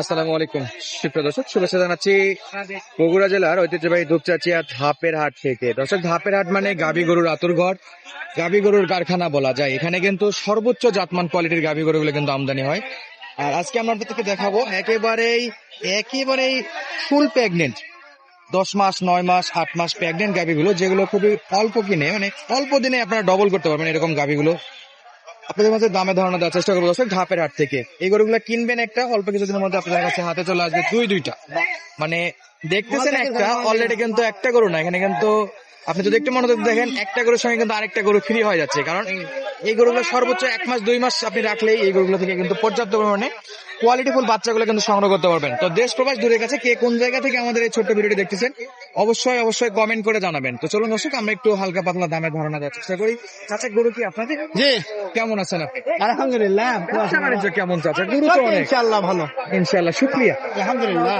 আসসালামু আলাইকুম। সুপ্রিয় দর্শক, শুভেচ্ছা জানাচ্ছি বগুড়া জেলার ঐতিহ্যবাহী ধূপচাচিয়া ধাপের হাট থেকে। দর্শক, ধাপের হাট মানে গাবি গরুর আতুর ঘর। গাবি গরুর কারখানা বলা যায়। এখানে কিন্তু সর্বোচ্চ জাতমান কোয়ালিটির গাবি গরুগুলো কিন্তু আমদানি হয়। আর আজকে আমরা আপনাদেরকে দেখাবো একেবারেই একেবারেই ফুল প্রেগনেন্ট দশ মাস, নয় মাস, আট মাস প্রেগনেন্ট গাভিগুলো যেগুলো খুবই অল্প কিনে মানে অল্প দিনে আপনারা ডবল করতে পারবেন এরকম গাভিগুলো আপনাদের মাঝে দামে ধারণা দেওয়ার চেষ্টা করব দর্শক ঢাপের হাট থেকে। এই গরুগুলা কিনবেন একটা অল্প কিছুদিনের মধ্যে আপনাদের কাছে হাতে চলে আসবে দুই দুইটা মানে দেখতেছেন একটা অলরেডি কিন্তু একটা গরু না এখানে কিন্তু আপনি যদি একটু মনোযোগ দেখেন একটা গরুর সঙ্গে কিন্তু আরেকটা গরু ফ্রি হয়ে যাচ্ছে। কারণ এই গরুগুলো সর্বোচ্চ এক মাস দুই মাস আপনি রাখলেই এই গরুগুলো থেকে কিন্তু পর্যাপ্ত পরিমাণে কোয়ালিটিফুল বাচ্চাগুলো কিন্তু সংগ্রহ করতে পারবেন। তো দেশ প্রবাস দূরের কাছে কে কোন জায়গা থেকে আমাদের এই ছোট্ট ভিডিওটি দেখতেছেন অবশ্যই অবশ্যই কমেন্ট করে জানাবেন। তো চলুন দর্শক আমরা একটু হালকা পাতলা দামের ধারণা দেওয়ার চেষ্টা করি। চাচা গরু কি আপনাদের? জি। কেমন আছেন আপনি? আলহামদুলিল্লাহ ব্যবসা বাণিজ্য কেমন চাচা? গরু তো অনেক। ইনশাআল্লাহ ভালো। ইনশাল্লাহ শুক্রিয়া। আলহামদুলিল্লাহ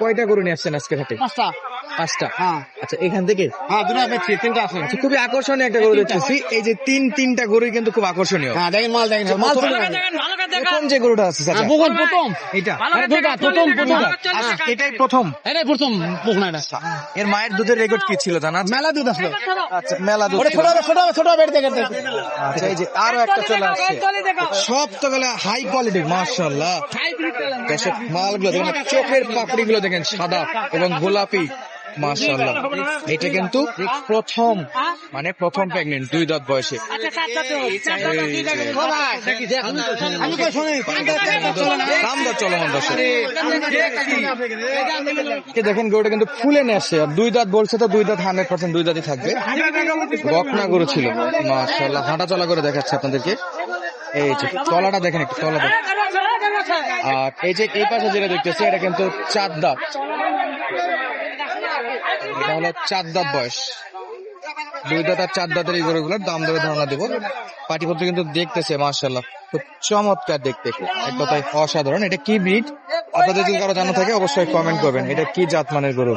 কয়টা গরু নিয়ে আসছেন আজকে হাটে? পাঁচটা। পাঁচটা। হ্যাঁ। আচ্ছা এখান থেকে? হ্যাঁ দুটো তিনটা আছে আচ্ছা, খুবই আকর্ষণীয় একটা গরু দেখতেছি। এই যে তিন তিনটা গরুই কিন্তু খুব আকর্ষণীয়। হ্যাঁ দেখেন মাল দেখেন। মাল প্রথম- যে গরুটা আছে হ্যাঁ, প্রথম। এটা। দুটা প্রথম প্রথম। আচ্ছা, এটাই প্রথম। এটাই প্রথম এটা। এর মায়ের দুধের রেকর্ড কি ছিল জানা? মেলা দুধ আসলো। আচ্ছা মেলা দুধ। ছোট ছোট ছোট বেড়ে দেখে আচ্ছা এই যে আরও একটা চলে আসছে। সব তো গেলে হাই কোয়ালিটির মাশাআল্লাহ। মালগুলো দেখেন চোখের পাপড়ি গুলো দেখেন সাদা এবং গোলাপি। মাশাআল্লাহ। এটা কিন্তু প্রথম মানে প্রথম প্রেগনেন্ট দুই দাঁত বয়সে। এই দেখেন গরুটা কিন্তু ফুলে নিয়ে আসছে। আর দুই দাঁত বলছে তো দুই দাঁত হান্ড্রেড পার্সেন্ট দুই দাঁতই থাকবে। বকনা গরু ছিল। মাশাআল্লাহ হাঁটা চলা করে দেখাচ্ছে আপনাদেরকে। এই যে তলাটা দেখেন একটু তলা আর এই যে এই পাশে যেটা দেখতেছি এটা কিন্তু চার দাঁত। এটা হলো চার দাঁত বয়স। দুই আর চার দাঁতের এই গরুগুলোর দাম দরে ধারণা দেবো। পাটিপত্র কিন্তু দেখতেছে মার্শাল্লাহ খুব চমৎকার দেখতে। এক কথায় অসাধারণ। এটা কি ব্রিড? আপনাদের যদি কারও জানা থাকে, অবশ্যই কমেন্ট করবেন। এটা কি জাত মানের গরু?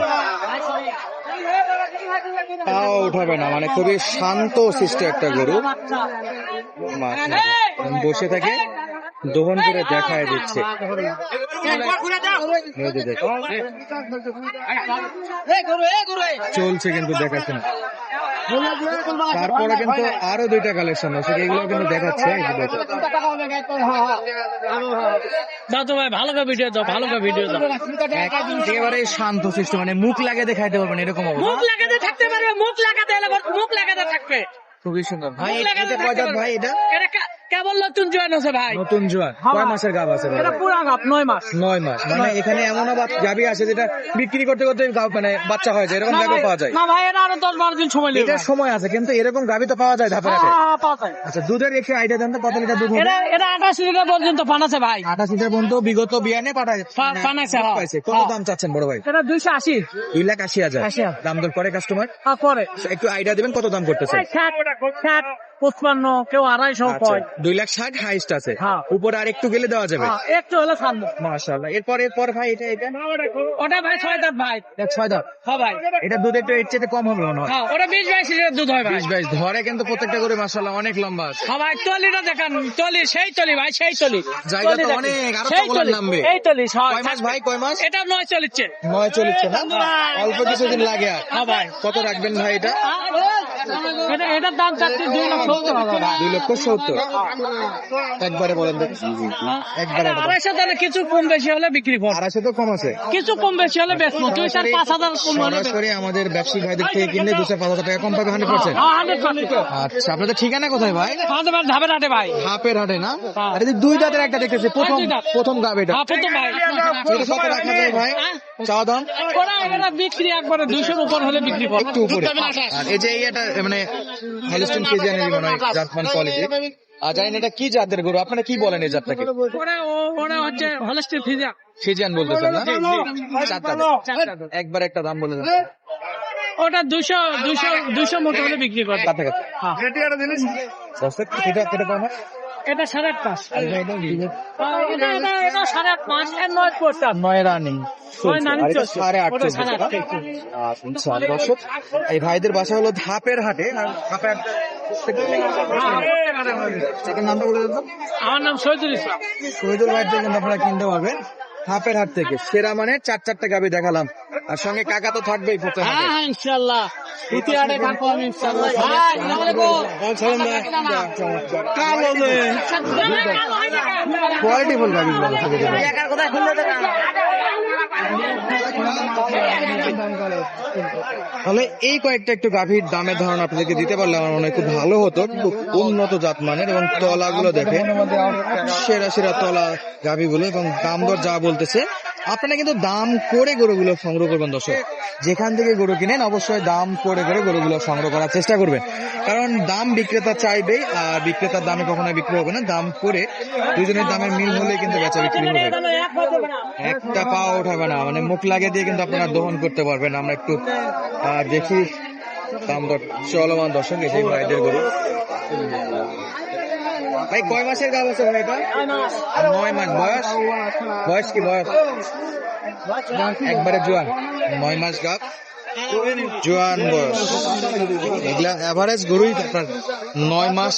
তাও উঠাবে না। মানে খুবই শান্ত শিষ্ট একটা গরু। বসে থাকে। দোহন করে দেখায় দিচ্ছে। এই যে দেখো। চলছে কিন্তু দেখাচ্ছে না। তারপরে কিন্তু আরও দুইটা কালেকশন আছে এগুলো কিন্তু দেখাচ্ছে। দাও তো ভাই ভালো করে ভিডিও দাও ভালো করে ভিডিও দাও। একেবারে শান্ত শিষ্ট মানে মুখ লাগে দেখাইতে পারবেন এরকম মুখ লাগাতে থাকতে পারবে মুখ লাগাতে মুখ লাগাতে থাকবে খুবই সুন্দর। ভাই এটা কয় থাকতে ভাই এটা। এটা কেবল নতুন জয়েন হচ্ছে ভাই। নতুন জোয়ান। কয় মাসের গাব আছে এটা পুরা গাপ নয় মাস। নয় মাস। মানে এখানে এমন গাবি আছে যেটা বিক্রি করতে করতে গাব- মানে বাচ্চা হয়ে যায় এরকম গাবি পাওয়া যায়। না ভাই এটা আরও দশ বারো দিন সময় নেবে এটার সময় আছে কিন্তু এরকম গাবি তো পাওয়া যায় ধাপে হ্যাঁ, ধাপে হ্যাঁ, পাওয়া যায়। আচ্ছা দুধের একটু আইডিয়া দেন তো কত লিটার দুধ এটা এটা আঠাশ লিটার পর্যন্ত পানাছে ভাই। আঠাশ লিটার পর্যন্ত বিগত বিয়ানে পাঠায় পা- পাঠাইছে, হ্যাঁ। পাইছে। কত হ্যাঁ। দাম চাচ্ছেন বড় ভাই? এটা দুইশো আশি। দুই লাখ আশি হাজার। দাম দর করে কাস্টমার হ্যাঁ, করে। একটু আইডিয়া দিবেন কত দাম করতেছে ষাট পঁচপান্ন কেউ আড়াইশো আচ্ছা কয় দুই লাখ ষাট হাইস্ট আছে। হ্যাঁ। উপরে আর একটু গেলে দেওয়া যাবে। হ্যাঁ, একটু হলে ছাড়বো। এরপর এরপর ভাই এটা এটা? ওটা ভাই ছয় দাঁত ভাই। ছয় দাম হ্যাঁ ভাই। এটা দুধ একটু এর চেয়ে কম হবে মনে হয়। হ্যাঁ ওটা বিশ বাইশ লিটার দুধ হয় বিশ বাইশ। ধরে কিন্তু প্রত্যেকটা করে অনেক লম্বা আছে। হ্যাঁ ভাই তলিটা দেখান। তলি সেই তলি ভাই সেই তলি জায়গা তো অনেক, আরও সেই নামবে। এই তলি কয় মাস ভাই কয় মাস? এটা নয় চলিচ্ছে নয় চলেছে না? অল্প কিছুদিন লাগে আর। হ্যাঁ ভাই। কত রাখবেন ভাই এটা? এটার দাম চাচ্ছি দুই লক্ষ সত্তর দুই লক্ষ সত্তর একবারে বলেন একবারে আড়াইশো দামে কিছু কম বেশি হলে বিক্রি কর। আড়াইশো তো কম আছে। কিছু কম বেশি হলে বেচবো দুই চার পাঁচ হাজার কম হলে সরাসরি আমাদের ব্যবসায়িক ভাইদের থেকে কিনলে দুশো পাঁচ হাজার টাকা কম পাবে হান্ড্রেড পার্সেন্ট হ্যাঁ, 100%। আচ্ছা আপনাদের ঠিকানা কোথায় ভাই? আমাদের বাড়ি ধাপে ধাপে ভাই। হাপের হাটে না? হ্যাঁ। আর দুই দাঁতের একটা দেখতেছি। প্রথম প্রথম গাব এটা। হ্যাঁ, প্রথম ভাই। কত রাখা যায় ভাই? চাওয়া দাম? বিক্রি একবারে দুইশোর উপর হলে বিক্রি কর। একটু উপরে। আর এই যে এটা মানে হলিস্টিন কেজিয়ানের মনে হয় জাতমান কোয়ালিটি আর জানেন এটা কি জাতের গরু আপনারা কি বলেন এই জাতটাকে ওরা ওরা হচ্ছে হলস্টির ফিজা ফিজিয়ান বলতেছেন না একবার একটা দাম বলে দেন ওটা দুশো দুশো দুশো মতো হলে বিক্রি করে কাছাকাছি হ্যাঁ। এটা কম হয় এটা সাড়ে আট পাঁচ এটা এটা এটা এটা এটা সাড়ে আট পাঁচ নয় পড়ছে নয় রানিং। সাড়ে আট দর্শক এই ভাইদের বাসা হলো ধাপের হাটে। ধাপের নামটা বলে আমার নাম শহীদুল ইসলাম। শহীদুল ভাইয়ের থেকে আপনারা কিনতে পারবেন ধাপের হাট থেকে। সেরা মানে চার চারটা গাবি দেখালাম। আর সঙ্গে কাকা তো থাকবেই হ্যাঁ হ্যাঁ ইনশাল্লাহ প্রতি থাকব আমি ইনশাল্লাহ কোয়ালিটি ফুল গাবিগুলো তাহলে এই কয়েকটা একটু গাভীর দামের ধারণা আপনাদেরকে দিতে পারলে আমার মনে হয় খুব ভালো হতো। খুব উন্নত জাত মানের এবং তলাগুলো দেখে সেরা সেরা তলা গাভীগুলো এবং দাম দর যা বলতেছে আপনারা কিন্তু দাম করে গরুগুলো সংগ্রহ করবেন, দর্শক। যেখান থেকে গরু কিনেন, অবশ্যই দাম করে করে গরুগুলো সংগ্রহ করার চেষ্টা করবেন। কারণ দাম বিক্রেতা চাইবে আর বিক্রেতার দামে কখনো বিক্রি হবে না। দাম করে দুজনের দামের মিল হলে কিন্তু বেচা বিক্রি হবে। একটা পা উঠাবে না। মানে মুখ লাগিয়ে দিয়ে কিন্তু আপনারা দহন করতে পারবেন। আমরা একটু দেখি দাম দর চলমান দর্শক ভাইদের গরু। ভাই কয় মাসের গাছ আছে ভাই এটা? নয় মাস বয়স? বয়স কি বয়স? একবারে জোয়ান। নয় মাস গাছ জোয়ান বয়স। এগুলা এভারেজ গরুই আপনার নয় মাস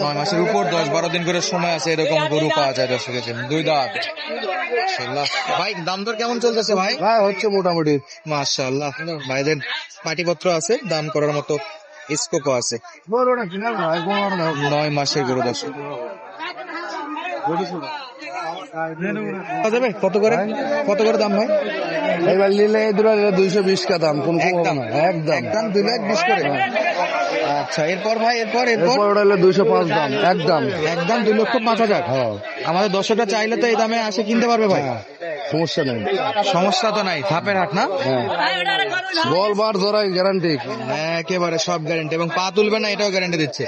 নয় মাসের উপর দশ বারো দিন করে সময় আছে এরকম গরু পাওয়া যায় দর্শক কাছে দুই দাঁত। ভাই দাম দর কেমন চলতেছে ভাই? ভাই হচ্ছে মোটামুটি। মাশাআল্লাহ। ভাইদের পাটিপত্র আছে দাম করার মতো স্কোপও আছে। নয় মাসের গরু যাবে? কত করে? কত করে দাম ভাই? এবার নিলে এই দুটো দুইশো বিশ কা দাম কোন একদম। একদম। একদম দুই লাখ বিশ করে। আচ্ছা এরপর ভাই এরপর এরপর? এরপর ওটা হলো দুইশো পাঁচ দাম একদম। একদম দুই লক্ষ পাঁচ হাজার। হ্যাঁ। আমাদের দর্শকরা চাইলে তো এই দামে আসে কিনতে পারবে ভাই। হ্যাঁ, সমস্যা নেই। সমস্যা তো নাই ধাপের হাট না? বল বার জোড়াই গ্যারান্টি একেবারে সব গ্যারান্টি এবং পা তুলবে না এটাও গ্যারান্টি দিচ্ছে।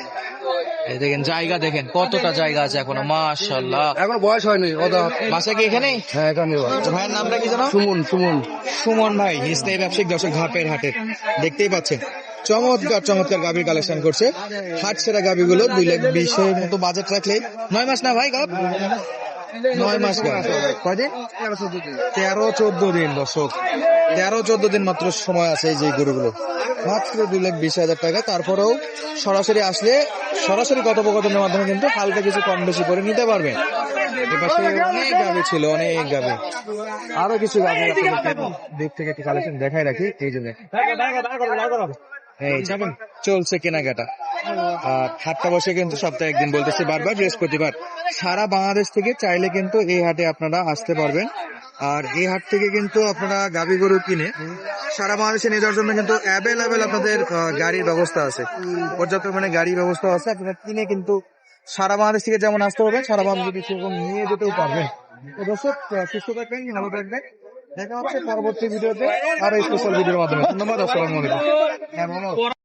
এই দেখেন জায়গা দেখেন কতটা জায়গা আছে এখনও মাশাল্লাহ এখন বয়স হয়নি ওদা বাসা কি এখানেই হ্যাঁ এখানে ভাইয়ের নামটা কি জানো সুমন সুমন। সুমন ভাই স্থায়ী ব্যবসায়িক দর্শক ধাপের হাটের দেখতেই পাচ্ছেন চমৎকার চমৎকার গাভীর কালেকশন করছে। হাট সেরা গাভীগুলো দুই লাখ বিশের মতো বাজেট রাখলে নয় মাস না ভাই গাব নয় মাস কয়দিন? তেরো, চোদ্দ দিন, দর্শক। তেরো, চোদ্দ দিন মাত্র সময় আছে এই যে গরুগুলো। মাত্র দুই লাখ বিশ হাজার টাকা। তারপরেও সরাসরি আসলে সরাসরি কথোপকথনের মাধ্যমে কিন্তু হালকা কিছু কম বেশি করে নিতে পারবেন অনেক গাভী ছিল, অনেক গাভী। আরও কিছু দিক থেকে একটু কালেকশন দেখাই রাখি। এই জন্য এই চলছে কেনাকাটা। আর হাটটা বসে কিন্তু সপ্তাহে একদিন বলতেছি বারবার, বৃহস্পতিবার। সারা বাংলাদেশ থেকে চাইলে কিন্তু এই হাটে আপনারা আসতে পারবেন। আর এই হাট থেকে কিন্তু আপনারা গাভী গরু কিনে সারা বাংলাদেশে নিয়ে যাওয়ার জন্য কিন্তু অ্যাভেলেবেল আপনাদের গাড়ির ব্যবস্থা আছে। পর্যাপ্ত মানে গাড়ির ব্যবস্থা আছে। আপনারা কিনে কিন্তু সারা বাংলাদেশ থেকে যেমন আসতে পারবেন, সারা বাংলাদেশ সেরকম নিয়ে যেতেও পারবেন। দর্শক সুস্থ থাকবেন ভালো থাকবেন। দেখা হচ্ছে পরবর্তী ভিডিওতে আরও স্পেশাল ভিডিওর মাধ্যমে। ধন্যবাদ, আসসালামু আলাইকুম। হ্যাঁ।